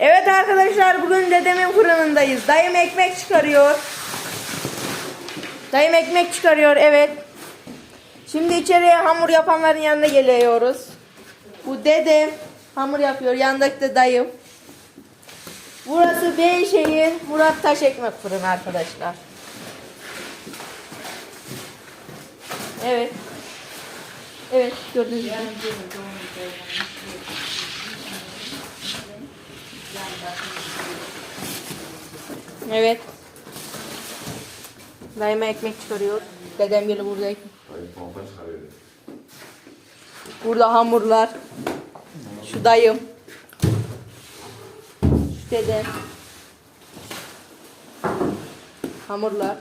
Evet arkadaşlar bugün dedemin fırınındayız. Dayım ekmek çıkarıyor. Dayım ekmek çıkarıyor evet. Şimdi içeriye hamur yapanların yanına geliyoruz. Bu dedem hamur yapıyor. Yanındaki de dayım. Burası Beyşehir Murat Taş Ekmek Fırını arkadaşlar. Evet. Evet gördüğünüz gibi. Evet. Dayıma ekmek çıkarıyor. Dedem geliyor burada ekmek. Hayır, pompon çıkarıyor. Burada hamurlar. Şu dayım. Şu dedem. Hamurlar.